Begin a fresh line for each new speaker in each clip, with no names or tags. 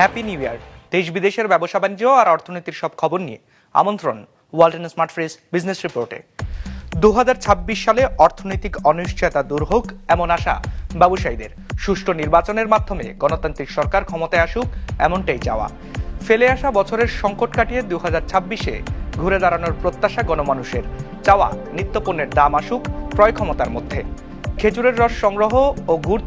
Happy new year দেশ বিদেশের ব্যবসা বাণিজ্য আর অর্থনীতির সব খবর নিয়ে আমন্ত্রণ ওয়ালটন স্মার্ট ফ্রিজ বিজনেস রিপোর্টে দু সালে অর্থনৈতিক অনিশ্চয়তা দূর হোক এমন আশা ব্যবসায়ীদের। সুষ্ঠু নির্বাচনের মাধ্যমে গণতান্ত্রিক সরকার ক্ষমতায় আসুক এমনটাই চাওয়া। ফেলে আসা বছরের সংকট কাটিয়ে দু ছাব্বিশে ঘুরে দাঁড়ানোর প্রত্যাশা গণমানুষের। চাওয়া নিত্যপণ্যের দাম আসুক, ক্রয় ক্ষমতার মধ্যে। খেজুরের রস সংগ্রহ ও গুড়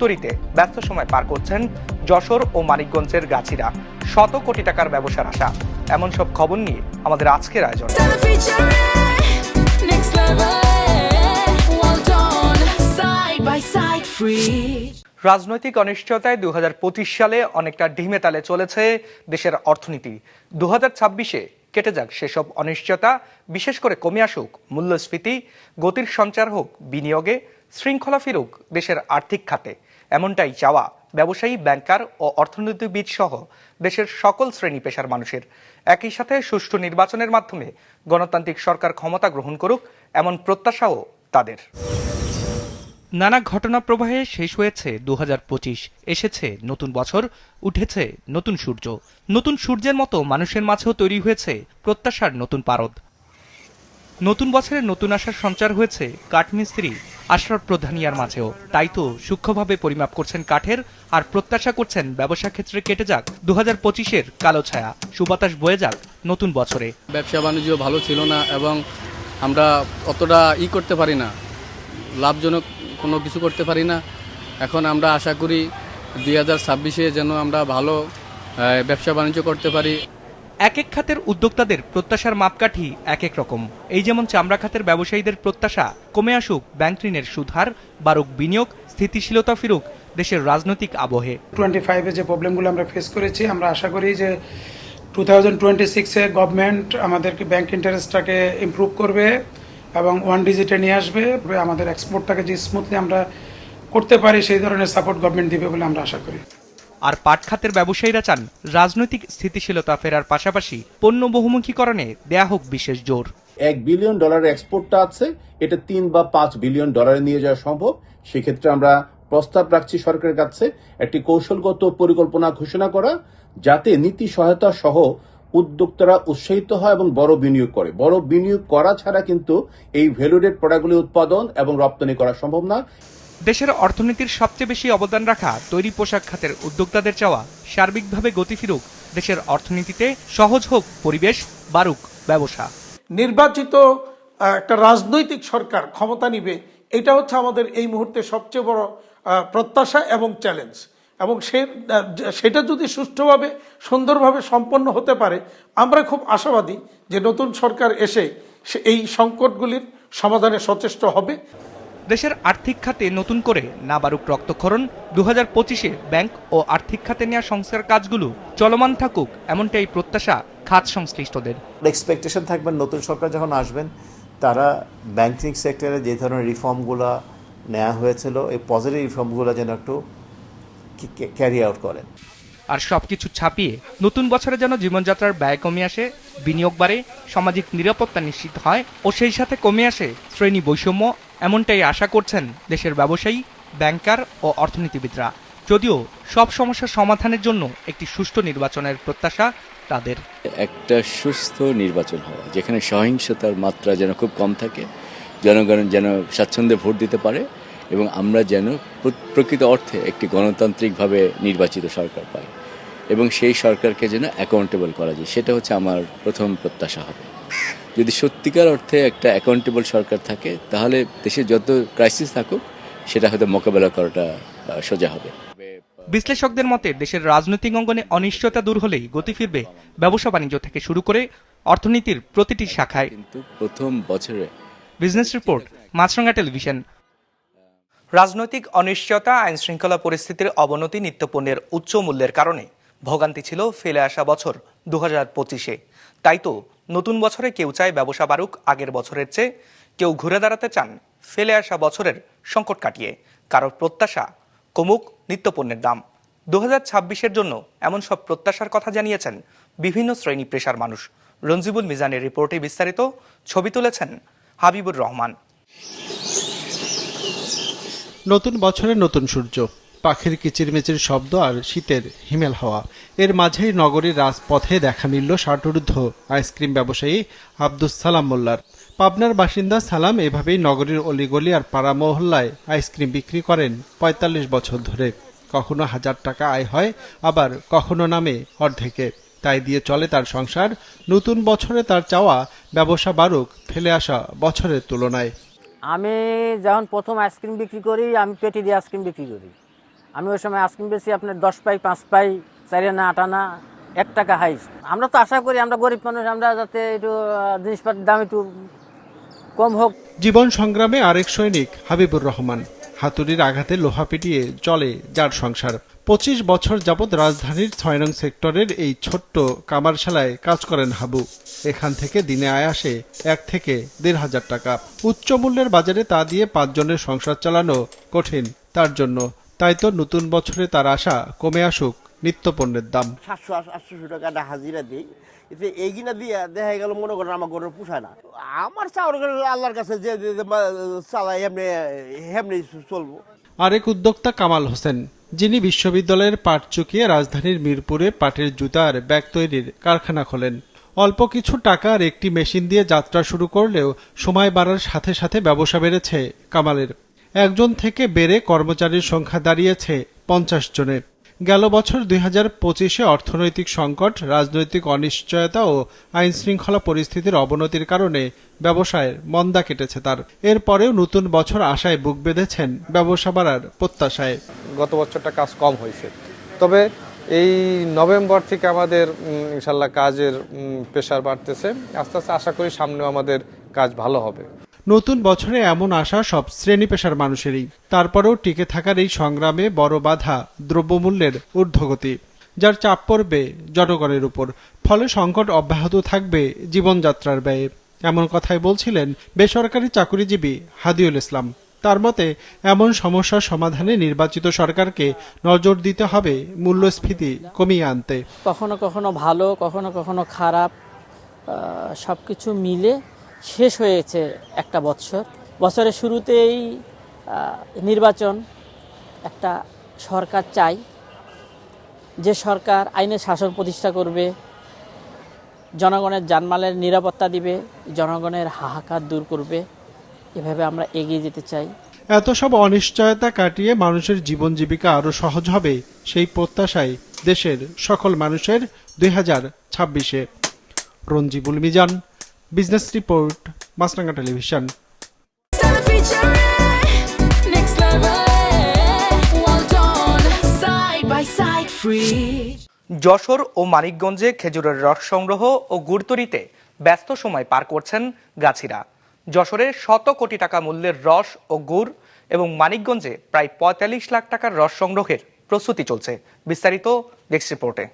ব্যস্ত সময় পার করছেন যশোর ও মানিকগঞ্জের গাছিরা। শত কোটি টাকার ব্যবসার আশা। এমন সব খবর নিয়ে আমাদের আজকের আয়োজন. রাজনৈতিক অনিশ্চয়তায় দু হাজার পঁচিশ সালে অনেকটা ঢিমে তালে চলেছে দেশের অর্থনীতি। দু ছাব্বিশে কেটে যাক সেসব অনিশ্চয়তা, বিশেষ করে কমে আসুক মূল্যস্ফীতি, গতির সঞ্চার হোক বিনিয়োগে, শৃঙ্খলা ফিরুক দেশের আর্থিক খাতে। এমনটাই চাওয়া ব্যবসায়ী, ব্যাংকার ও অর্থনীতিবিদ সহ দেশের সকল শ্রেণি পেশার মানুষের। একই সাথে সুষ্ঠু নির্বাচনের মাধ্যমে গণতান্ত্রিক সরকার ক্ষমতা গ্রহণ করুক এমন প্রত্যাশাও তাদের। নানা ঘটনা প্রবাহে শেষ হয়েছে দু হাজার পঁচিশ। এসেছে নতুন বছর, উঠেছে নতুন সূর্য। নতুন সূর্যের মতো মানুষের মাঝেও তৈরি হয়েছে প্রত্যাশার নতুন পারদ। নতুন বছরের নতুন আশার সঞ্চার হয়েছে কাঠমিস্ত্রি আশরাফ প্রধানিয়ার মাঝেও। তাই তো সূক্ষ্মভাবে পরিমাপ করছেন কাঠের আর প্রত্যাশা করছেন ব্যবসা ক্ষেত্রে কেটে যাক দু হাজার পঁচিশের কালো ছায়া। সুবাতাস বয়ে যাক নতুন বছরে।
ব্যবসা বাণিজ্য ভালো ছিল না এবং আমরা অতটা ই করতে পারি না। লাভজনক কোনো কিছু করতে পারি না। এখন আমরা আশা করি দুই হাজার ছাব্বিশে যেন আমরা ভালো ব্যবসা বাণিজ্য করতে পারি।
এক এক খাতের উদ্যোক্তাদের প্রত্যাশার মাপকাঠি এক এক রকম। এই যেমন চামড়া খাতের ব্যবসায়ীদের প্রত্যাশা কমে আসুক ব্যাংক ঋণের সুধার বারুক বিনিয়োগ স্থিতিশীলতা ফিরুক দেশের রাজনৈতিক আবহে।
টোয়েন্টি ফাইভে যে প্রবলেমগুলো আমরা ফেস করেছি আমরা আশা করি যে টু থাউজেন্ড টোয়েন্টি সিক্সে গভর্নমেন্ট আমাদেরকে ব্যাংক ইন্টারেস্টটাকে ইমপ্রুভ করবে। এবং ওয়ান ডিজিটে নিয়ে আসবে আমাদের এক্সপোর্টটাকে যে স্মুথলি আমরা করতে পারি সেই ধরনের সাপোর্ট গভর্নমেন্ট দিবে বলে আমরা আশা করি।
আর পাট খাতের ব্যবসায়ীরা চান রাজনৈতিক স্থিতিশীলতা ফেরার পাশাপাশি পণ্য বহুমুখীকরণে দেয়া হোক বিশেষ জোর।
এক বিলিয়ন ডলারের এক্সপোর্টটা আছে এটা তিন বা পাঁচ বিলিয়ন ডলারে নিয়ে যাওয়া সম্ভব। সেক্ষেত্রে আমরা প্রস্তাব রাখছি সরকারের কাছে একটি কৌশলগত পরিকল্পনা ঘোষণা করা যাতে নীতি সহায়তা সহ উদ্যোক্তারা উৎসাহিত হয় এবং বড় বিনিয়োগ করে। বড় বিনিয়োগ করা ছাড়া কিন্তু এই ভ্যালুডেড প্রোডাক্টগুলি উৎপাদন এবং রপ্তানি করা সম্ভব না।
দেশের অর্থনীতির সবচেয়ে বেশি অবদান রাখা তৈরি পোশাক খাতের উদ্যোক্তাদের চাওয়া সার্বিকভাবে গতি ফিরুক দেশের অর্থনীতিতে সহজ হোক পরিবেশ বারুক ব্যবসা।
নির্বাচিত একটা রাজনৈতিক সরকার ক্ষমতা নিবে এটা হচ্ছে আমাদের এই মুহূর্তে সবচেয়ে বড় প্রত্যাশা এবং চ্যালেঞ্জ এবং সে সেটা যদি সুষ্ঠুভাবে সুন্দরভাবে সম্পন্ন হতে পারে আমরা খুব আশাবাদী যে নতুন সরকার এসে সে এই সংকটগুলির সমাধানে সচেষ্ট হবে।
দেশের আর্থিক খাতে নতুন করে না বারুক রক্তক্ষরণ দু হাজার পঁচিশে ব্যাংক ও আর্থিক খাতে নেওয়া সংস্কার কাজগুলো চলমান থাকুক এমনটাই প্রত্যাশা খাত সংশ্লিষ্টদের।
এক্সপেকটেশন থাকবেন নতুন সরকার যখন আসবেন তারা ব্যাংকিং সেক্টরে যে ধরনের রিফর্মগুলো নেওয়া হয়েছিল এই পজিটিভ রিফর্মগুলো যেন একটু ক্যারি আউট করেন।
আর সবকিছু ছাপিয়ে নতুন বছরে যেন জীবনযাত্রার ব্যয় কমে আসে বিনিয়োগ বাড়ে সামাজিক নিরাপত্তা নিশ্চিত হয় ও সেই সাথে কমে আসে শ্রেণি বৈষম্য এমনটাই আশা করছেন দেশের ব্যবসায়ী ব্যাংকার ও অর্থনীতিবিদরা। যদিও সব সমস্যার সমাধানের জন্য একটি সুষ্ঠু নির্বাচনের প্রত্যাশা তাদের।
একটা সুস্থ নির্বাচন হওয়া যেখানে সহিংসতার মাত্রা যেন খুব কম থাকে জনগণ যেন স্বাচ্ছন্দ্যে ভোট দিতে পারে এবং আমরা যেন প্রকৃত অর্থে একটি গণতান্ত্রিকভাবে নির্বাচিত সরকার পাই এবং সেই সরকারকে যেন অ্যাকাউন্টেবল করা যায়। সেটা হচ্ছে আমার প্রথম প্রত্যাশা হবে। যদি সত্যিকার অর্থে একটা অ্যাকাউন্টেবল সরকার থাকে তাহলে দেশে যত ক্রাইসিস থাকুক সেটা হয়তো মোকাবেলা করাটা সোজা হবে।
বিশ্লেষকদের মতে দেশের রাজনৈতিক অঙ্গনে অনিশ্চয়তা দূর হলেই গতি ফিরবে ব্যবসা বাণিজ্য থেকে শুরু করে অর্থনীতির প্রতিটি শাখায়।
কিন্তু প্রথম বছরে
বিজনেস রিপোর্ট মাছরাঙ্গা টেলিভিশন। রাজনৈতিক অনিশ্চয়তা আইন শৃঙ্খলা পরিস্থিতির অবনতি নিত্যপণ্যের উচ্চ মূল্যের কারণে ভোগান্তি ছিল ফেলে আসা বছর দু হাজার পঁচিশে। তাই তো নতুন বছরে কেউ চায় ব্যবসা বাড়ুক, আগের বছরের চেয়ে কেউ ঘুরে দাঁড়াতে চান ফেলে আসা বছরের সংকট কাটিয়ে। কারোর প্রত্যাশা কমুক নিত্যপণ্যের দাম। দু হাজার ছাব্বিশের জন্য এমন সব প্রত্যাশার কথা জানিয়েছেন বিভিন্ন শ্রেণি পেশার মানুষ। রঞ্জিবুল মিজানের রিপোর্টে বিস্তারিত ছবি তুলেছেন হাবিবুর রহমান।
নতুন বছরের নতুন সূর্য। পাখির কিচিরমিচির শব্দ আর শীতের হিমেল হাওয়া। এর মাঝেই নগরীর রাজপথে দেখা মিলল ষাটঊর্ধ্ব আইসক্রিম ব্যবসায়ী আব্দুস সালাম মোল্লার। পাবনার বাসিন্দা সালাম এভাবেই নগরীর অলিগলি আর পাড়া মহল্লায় আইসক্রিম বিক্রি করেন পঁয়তাল্লিশ বছর ধরে। কখনো হাজার টাকা আয় হয়, আবার কখনো নামে অর্ধেকে। তাই দিয়ে চলে তার সংসার। নতুন বছরে তার চাওয়া, ব্যবসা বাড়ুক ফেলে আসা বছরের তুলনায়।
আমি যখন প্রথম আইসক্রিম বিক্রি করি, আমি পেটি দিয়ে আইসক্রিম বিক্রি করি। আমি ওই সময় আইসক্রিম বেশি আপনার দশ পাই, পাঁচ পাই, চারি আনা, আট আনা, এক টাকা হাইস আমরা তো আশা করি আমরা গরিব মানুষ, আমরা যাতে একটু জিনিসপাতির দাম একটু কম হোক।
জীবন সংগ্রামে আরেক সৈনিক, হাবিবুর রহমান। হাতুড়ির আঘাতে লোহা পিটিয়ে চলে যার সংসার। পঁচিশ বছর যাবৎ রাজধানীর ছয় নং সেক্টরের এই ছোট্ট কামারশালায় কাজ করেন হাবু। এখান থেকে দিনে আয় আসে এক থেকে দেড় হাজার টাকা। উচ্চ মূল্যের বাজারে তা দিয়ে পাঁচজনের সংসার চালানো কঠিন। তার জন্য তাই তো নতুন বছরে তার আশা কমে আসুক। নিত্যপণ্যের দাম।
সাতশো আটশোশো টাকা একটা হাজিরা দিই। এতে এইগুলা দিয়ে দেখা গেল মনে করেন আমার গরুর পোষায় না। আমার চাউল আল্লাহর কাছে যে চালাই এমনি এমনি চলবো।
আরেক উদ্যোক্তা কামাল হোসেন যিনি বিশ্ববিদ্যালয়ের পাট চুকিয়ে রাজধানীর মিরপুরে পাটের জুতার ব্যাগ তৈরির কারখানা খোলেন। অল্প কিছু টাকার একটি মেশিন দিয়ে যাত্রা শুরু করলেও সময় বাড়ার সাথে সাথে ব্যবসা বেড়েছে কামালের। একজন থেকে বেড়ে কর্মচারীর সংখ্যা দাঁড়িয়েছে পঞ্চাশ জনে গেল বছর দুই হাজার পঁচিশে অর্থনৈতিক সংকট, রাজনৈতিক অনিশ্চয়তা ও আইন শৃঙ্খলা পরিস্থিতির অবনতির কারণে ব্যবসায়ের মন্দা কেটেছে তার। এরপরেও নতুন বছর আশায় বুক বেঁধেছেন ব্যবসা বাড়ার প্রত্যাশায়।
গত বছরটা কাজ কম হয়েছে। তবে এই নভেম্বর থেকে আমাদের ইনশাল্লাহ কাজের প্রেশার বাড়তেছে। আস্তে আস্তে আশা করি সামনেও আমাদের কাজ ভালো হবে।
নতুন বছরে এমন আশা সব শ্রেণি পেশার মানুষেরই। তারপরেও টিকে থাকার এই সংগ্রামে বড় বাধা দ্রব্যমূল্যের ঊর্ধ্বগতি, যার চাপ পড়বে জনগণের উপর। ফলে সংকট অব্যাহত থাকবে জীবনযাত্রার ব্যয়ে। এমন কথাই বলছিলেন বেসরকারি চাকুরিজীবী হাদিউল ইসলাম। তার মতে, এমন সমস্যার সমাধানে নির্বাচিত সরকারকে নজর দিতে হবে মূল্যস্ফীতি কমিয়ে আনতে।
কখনো কখনো ভালো, কখনো কখনো খারাপ সব কিছু মিলে শেষ হয়েছে একটা বছর বছরের শুরুতেই নির্বাচন একটা সরকার চাই। যে সরকার আইনের শাসন প্রতিষ্ঠা করবে, জনগণের জানমালের নিরাপত্তা দিবে, জনগণের হাহাকার দূর করবে, এভাবে আমরা এগিয়ে যেতে চাই।
এত সব অনিশ্চয়তা কাটিয়ে মানুষের জীবন জীবিকা আরও সহজ হবে, সেই প্রত্যাশায় দেশের সকল মানুষের দুই হাজার ছাব্বিশে। Ranjibul Mizan business report Maasranga television.
Jessore ও মানিকগঞ্জে খেজুরের রস সংগ্রহ ও গুড় তৈরিতে ব্যস্ত সময় পার করছেন গাছিরা। যশোরে শত কোটি টাকা মূল্যের রস ও গুড় এবং মানিকগঞ্জে প্রায় পঁয়তাল্লিশ লাখ টাকার রস সংগ্রহের প্রস্তুতি চলছে। বিস্তারিত ডেস্ক রিপোর্টে।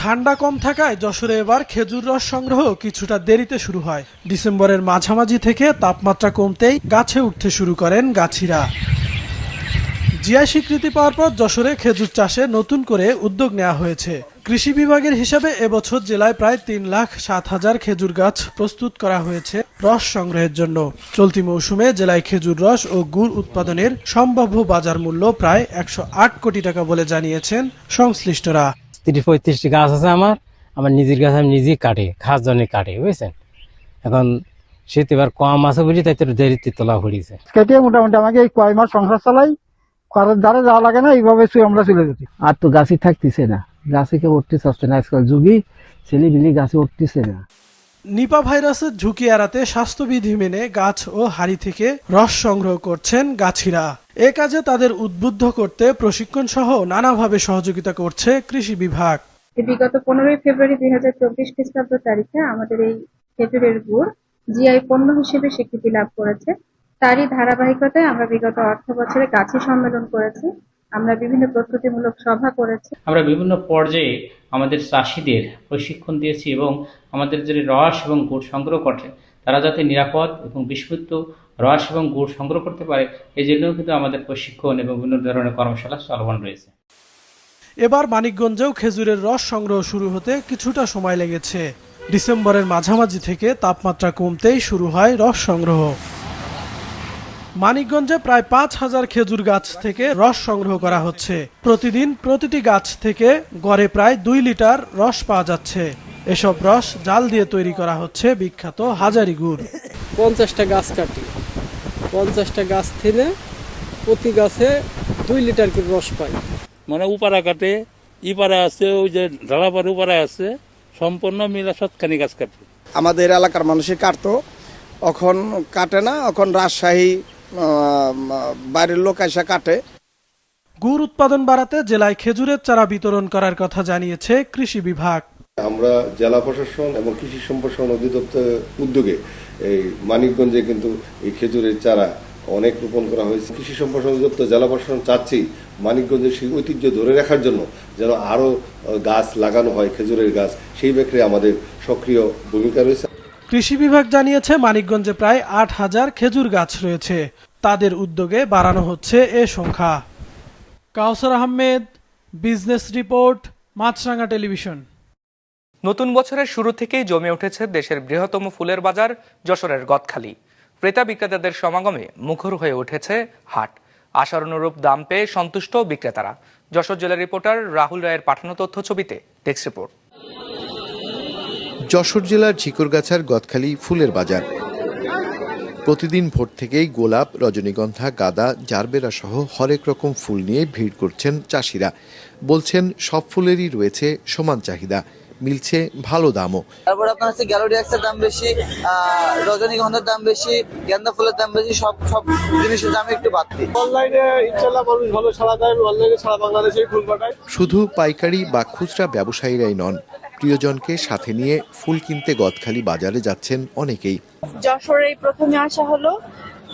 ঠান্ডা কম থাকায় যশোরে এবার খেজুর রস সংগ্রহ কিছুটা দেরিতে শুরু হয়। ডিসেম্বরের মাঝামাঝি থেকে তাপমাত্রা কমতেই গাছে উঠতে শুরু করেন গাছিরা। জিআই স্বীকৃতি পাওয়ার পর যশোরে খেজুর চাষে নতুন করে উদ্যোগ নেওয়া হয়েছে। কৃষি বিভাগের হিসাবে এবছর জেলায় প্রায় তিন লাখ সাত হাজার খেজুর গাছ প্রস্তুত করা হয়েছে রস সংগ্রহের জন্য। চলতি মৌসুমে জেলায় খেজুর রস ও গুড় উৎপাদনের সম্ভাব্য বাজার মূল্য প্রায় একশো আট কোটি টাকা বলে জানিয়েছেন সংশ্লিষ্টরা।
তিরিশ পঁয়ত্রিশটি গাছ আছে আমার আমার নিজের গাছ আমি নিজেই কাটি খাস জনে কাটি বুঝছেন? এখন শীত এবার কম আছে বুঝি তাই তোর দেরিতে তোলা ঘুরিয়েছে
কেটে মোটামুটি আমাকে এই কয় মাস সংসার চালাই কারোর দ্বারা যাওয়া লাগে না এইভাবে শুয়ে আমরা চলে যেতে। আর তো গাছই থাকতেছে না। গাছে কেউ উঠতে চাচ্ছে না। আজকাল যুগই ছেলে বিলি গাছে উঠতেছে না।
নিপা ভাইরাসের ঝুঁকি এড়াতে স্বাস্থ্যবিধি মেনে গাছ ও হাড়ি থেকে রস সংগ্রহ করছেন গাছিরা। এ কাজে তাদের উদ্বুদ্ধ করতে প্রশিক্ষণ সহ নানাভাবে সহযোগিতা করছে কৃষি বিভাগ।
বিগত পনেরোই ফেব্রুয়ারি দুই হাজার চব্বিশ খ্রিস্টাব্দ তারিখে আমাদের এই খেজুরের গুড় জিআই পণ্য হিসেবে স্বীকৃতি লাভ করেছে। তারই ধারাবাহিকতায় আমরা বিগত অর্থ বছরে গাছি সম্মেলন করেছি। আমরা বিভিন্ন প্রস্তুতিমূলক সভা করেছি।
আমরা বিভিন্ন পর্যায়ে আমাদের চাষিদের প্রশিক্ষণ দিয়েছি এবং আমাদের যে রস এবং গুড় সংগ্রহ করে তারা যাতে নিরাপদ এবং বিশুদ্ধ রস এবং গুড় সংগ্রহ করতে পারে এই জন্যও কিন্তু আমাদের প্রশিক্ষণ এবং বিভিন্ন ধরনের কর্মশালা চলমান রয়েছে।
এবার মানিকগঞ্জেও খেজুরের রস সংগ্রহ শুরু হতে কিছুটা সময় লেগেছে। ডিসেম্বরের মাঝামাঝি থেকে তাপমাত্রা কমতেই শুরু হয় রস সংগ্রহ। মানিকগঞ্জে প্রায় পাঁচ হাজার খেজুর গাছ থেকে রস সংগ্রহ করা হচ্ছে। প্রতিদিন প্রতিটি গাছ থেকে গড়ে প্রায় দুই লিটার রস পাওয়া যাচ্ছে। এসব রস জাল দিয়ে তৈরি করা হচ্ছে বিখ্যাত হাজারি গুড়।
পঞ্চাশটা গাছ কাটি। পঞ্চাশটা গাছ থেকে প্রতি গাছে দুই লিটার করে রস পাই।
মানে উপারা কাটে ইপারা আছে ওই যে ঢালাপার উপারা আছে সম্পূর্ণ মিলা সৎখানি গাছ কাটে।
আমাদের এলাকার মানুষের কাটতো। এখন কাটে না এখন রাজশাহী বাইরের লোক এসে কাটে।
গুড় উৎপাদন বাড়াতে জেলায় খেজুরের চারা বিতরণ করার কথা জানিয়েছে কৃষি বিভাগ।
আমরা জেলা প্রশাসন এবং কৃষি সম্প্রসারণ অধিদপ্তর উদ্যোগে এই মানিকগঞ্জে কিন্তু এই খেজুরের চারা অনেক রোপণ করা হয়েছে। কৃষি সম্প্রসারণ অধিদপ্তর জেলা প্রশাসন চাচ্ছি মানিকগঞ্জের সেই ঐতিহ্য ধরে রাখার জন্য যেন আরও গাছ লাগানো হয় খেজুরের গাছ। সেই ব্যাপারে আমাদের সক্রিয় ভূমিকা রয়েছে।
কৃষি বিভাগ জানিয়েছে, মানিকগঞ্জে প্রায় আট হাজার খেজুর গাছ রয়েছে। তাদের উদ্যোগে বাড়ানো হচ্ছে এ সংখ্যা। Kawsar Ahmed, business report Maasranga television.
নতুন বছরের শুরু থেকেই জমে উঠেছে দেশের বৃহত্তম ফুলের বাজার, যশোরের গদখালি। ক্রেতা বিক্রেতাদের সমাগমে মুখর হয়ে উঠেছে হাট। আশার অনুরূপ দাম পেয়ে সন্তুষ্ট বিক্রেতারা। যশোর জেলার রিপোর্টার রাহুল রায়ের পাঠানো তথ্য ছবিতে ডেস্ক রিপোর্ট।
যশোর জেলার ঝিকরগাছার গদখালি ফুলের বাজার। প্রতিদিন ভোর থেকেই গোলাপ রজনীগন্ধা গাঁদা জারবেরা সহ হরেক রকম ফুল নিয়ে ভিড় করছেন চাষিরা। বলছেন সব ফুলেরই রয়েছে সমান চাহিদা মিলছে ভালো দামও।
তারপর আপনার হচ্ছে গ্যালোডিয়াক্সের দাম বেশি রজনীগন্ধার দাম বেশি গেন্দা ফুলের দাম বেশি সব সব জিনিসের দাম একটু বাড়তি।
অনলাইনে ইনশাল্লাহ মানুষ ভালো সাড়া দেয় অনলাইনে সারা বাংলাদেশেই ফুল পাঠায়।
শুধু পাইকারি বা খুচরা ব্যবসায়ীরাই নন প্রিয়জনকে সাথে নিয়ে ফুল কিনতে গদখালি বাজারে যাচ্ছেন অনেকেই।
যশোরে এই প্রথমে আসা হলো।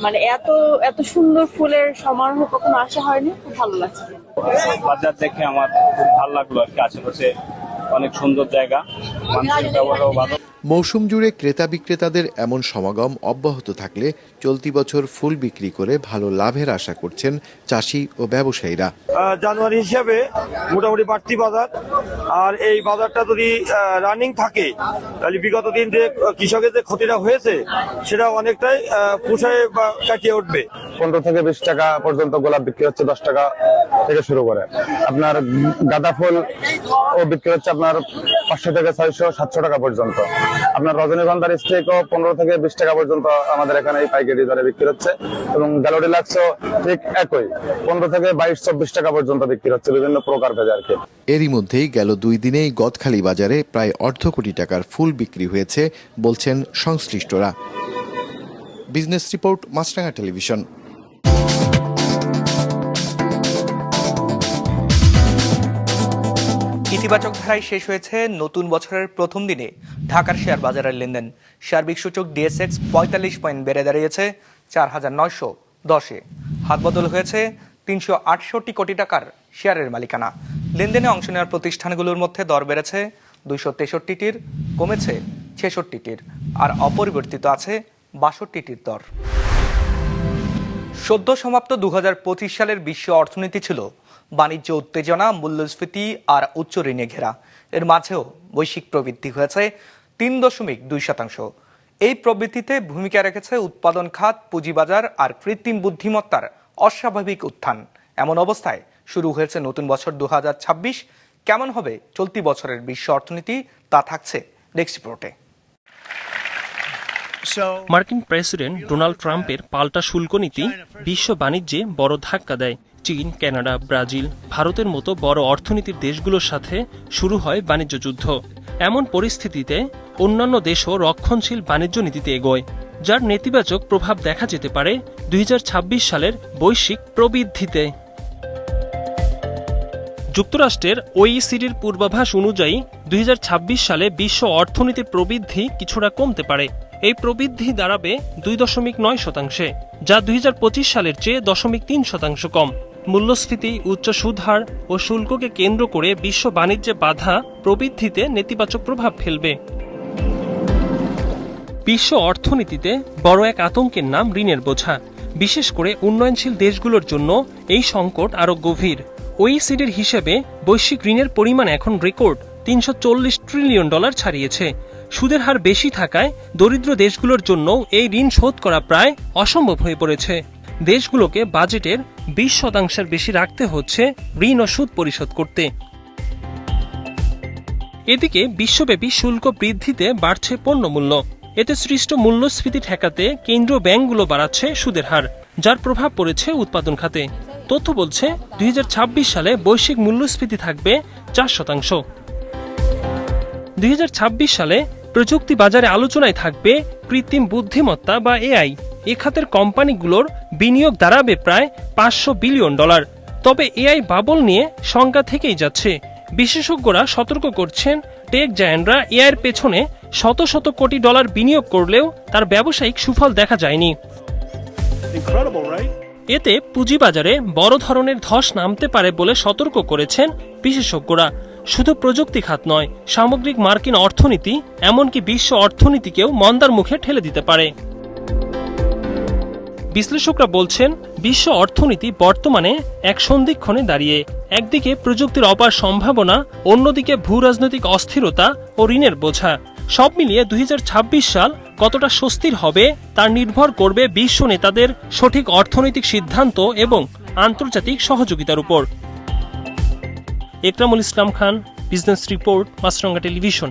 মানে এত এত সুন্দর ফুলের সমারোহ কখনো আসা হয়নি খুব ভালো লাগছে।
বাজার দেখে আমার খুব ভালো লাগল আর কি আশেপাশে অনেক সুন্দর জায়গা মানুষের ব্যবহারও ভালো।
মৌসুম জুড়ে ক্রেতা বিক্রেতাদের এমন সমাগম অব্যাহত থাকলে চলতি বছর ফুল বিক্রি করে ভালো লাভের আশা করছেন চাষি ও ব্যবসায়ীরা।
জানুয়ারি হিসাবে মোটামুটি বাড়তি বাজার। আর এই বাজারটা যদি রানিং থাকে তাহলে বিগত দিন যে কৃষকের যে ক্ষতিটা হয়েছে সেটা অনেকটাই পুষায় বা কাটিয়ে উঠবে।
পনেরো থেকে বিশ টাকা পর্যন্ত গোলাপ বিক্রি হচ্ছে দশ টাকা থেকে শুরু করে। আপনার গাঁদা ফুল ও বিক্রি হচ্ছে আপনার পাঁচশো থেকে ছয়শো সাতশো টাকা পর্যন্ত। আপনার রজনীগন্ধার স্টেকও পনেরো থেকে বিশ টাকা পর্যন্ত আমাদের এখানে এই পাইকারি দরে বিক্রি হচ্ছে এবং গ্যালোডি লাক্সও ঠিক একই, পনেরো থেকে বাইশ, চব্বিশ টাকা পর্যন্ত বিক্রি হচ্ছে বিভিন্ন প্রকার ভেজে আর কি
এরই মধ্যেই গেল দুই দিনেই গদখালি বাজারে প্রায় অর্ধ কোটি টাকার ফুল বিক্রি হয়েছে, বলছেন সংশ্লিষ্টরা। Business report Maasranga television.
ইতিবাচক ধারায় শেষ হয়েছে নতুন বছরের প্রথম দিনে ঢাকার শেয়ার বাজারের লেনদেন। সার্বিক সূচক ডিএসএক্স পঁয়তাল্লিশ পয়েন্ট বেড়ে দাঁড়িয়েছে চার হাজার নয়শো দশে। হাতবদল হয়েছে তিনশো আটষট্টি কোটি টাকার শেয়ারের মালিকানা। লেনদেনে অংশ নেওয়ার প্রতিষ্ঠানগুলোর মধ্যে দর বেড়েছে দুইশো তেষট্টিটির, কমেছে ছেষট্টিটির, আর অপরিবর্তিত আছে বাষট্টিটির দর। সদ্য সমাপ্ত দু হাজার পঁচিশ সালের বিশ্ব অর্থনীতি ছিল বাণিজ্য উত্তেজনা মূল্যস্ফীতি আর উচ্চ ঋণে ঘেরা। এর মাঝেও বৈশ্বিক প্রবৃদ্ধি হয়েছে তিন দশমিক দুই শতাংশ। এই প্রবৃদ্ধিতে ভূমিকা রেখেছে উৎপাদন খাত পুঁজিবাজার আর কৃত্রিম বুদ্ধিমত্তার অস্বাভাবিক উত্থান। এমন অবস্থায় শুরু হয়েছে নতুন বছর দু হাজার ছাব্বিশ। কেমন হবে চলতি বছরের বিশ্ব অর্থনীতি তা থাকছে নেক্সট রিপোর্টে
মার্কিন প্রেসিডেন্ট ডোনাল্ড ট্রাম্পের পাল্টা শুল্ক নীতি বিশ্ব বাণিজ্যে বড় ধাক্কা দেয়। চীন, কানাডা, ব্রাজিল ভারতের মতো বড় অর্থনীতির দেশগুলোর সাথে শুরু হয় বাণিজ্য যুদ্ধ। এমন পরিস্থিতিতে অন্যান্য দেশও রক্ষণশীল বাণিজ্য নীতিতে এগোয়, যার নেতিবাচক প্রভাব দেখা যেতে পারে দুই হাজার ছাব্বিশ সালের বৈশ্বিক প্রবৃদ্ধিতে। যুক্তরাষ্ট্রের ওইসিডির পূর্বাভাস অনুযায়ী দুই হাজার ছাব্বিশ সালে বিশ্ব অর্থনীতির প্রবৃদ্ধি কিছুটা কমতে পারে। এই প্রবৃদ্ধি দাঁড়াবে দুই দশমিক নয় শতাংশে, যা দুই হাজার পঁচিশ সালের চেয়ে দশমিক তিন শতাংশ কম। মূল্যস্ফীতি উচ্চ সুদহার ও শুল্ককে কেন্দ্র করে বিশ্ব বাণিজ্যে বাধা প্রবৃদ্ধিতে নেতিবাচক প্রভাব ফেলবে। বিশ্ব অর্থনীতিতে বড় এক আতঙ্কের নাম ঋণের বোঝা। বিশেষ করে উন্নয়নশীল দেশগুলোর জন্য এই সংকট আরও গভীর। ওইসিডির হিসেবে বৈশ্বিক ঋণের পরিমাণ এখন রেকর্ড তিনশো চল্লিশ ট্রিলিয়ন ডলার ছাড়িয়েছে। সুদের হার বেশি থাকায় দরিদ্র দেশগুলোর জন্য এই ঋণ শোধ করা প্রায় অসম্ভব হয়ে পড়েছে। দেশগুলোকে বাজেটের বিশ শতাংশের বেশি রাখতে হচ্ছে ঋণ ও সুদ পরিশোধ করতে। এদিকে বিশ্বব্যাপী শুল্ক বৃদ্ধিতে বাড়ছে পণ্যমূল্য। এতে সৃষ্ট মূল্যস্ফীতি ঠেকাতে কেন্দ্রীয় ব্যাংকগুলো বাড়াচ্ছে সুদের হার, যার প্রভাব পড়েছে উৎপাদন খাতে। তথ্য বলছে, দুই হাজার ছাব্বিশ সালে বৈশ্বিক মূল্যস্ফীতি থাকবে চার শতাংশ। দুই হাজার ছাব্বিশ সালে প্রযুক্তি বাজারে আলোচনায় থাকবে কৃত্রিম বুদ্ধিমত্তা বা এআই। এ খাতের কোম্পানিগুলোর বিনিয়োগ দাঁড়াবে প্রায় পাঁচশো বিলিয়ন ডলার। তবে এআই বাবল নিয়ে সংজ্ঞা থেকেই যাচ্ছে। বিশেষজ্ঞরা সতর্ক করছেন টেক জায়ান্টরা এআইয়ের পেছনে শত শত কোটি ডলার বিনিয়োগ করলেও তার ব্যবসায়িক সুফল দেখা যায়নি। এতে পুঁজিবাজারে বড় ধরনের ধস নামতে পারে বলে সতর্ক করেছেন বিশেষজ্ঞরা। শুধু প্রযুক্তি খাত নয় সামগ্রিক মার্কিন অর্থনীতি এমনকি বিশ্ব অর্থনীতিকেও মন্দার মুখে ঠেলে দিতে পারে। বিশ্লেষকরা বলছেন, বিশ্ব অর্থনীতি বর্তমানে এক সন্ধিক্ষণে দাঁড়িয়ে। একদিকে প্রযুক্তির অপার সম্ভাবনা, অন্যদিকে ভূ রাজনৈতিক অস্থিরতা ও ঋণের বোঝা। সব মিলিয়ে দুই হাজার ছাব্বিশ সাল কতটা স্বস্তির হবে তার নির্ভর করবে বিশ্ব নেতাদের সঠিক অর্থনৈতিক সিদ্ধান্ত এবং আন্তর্জাতিক সহযোগিতার উপর। Ekramul Islam Khan, business report Maasranga television.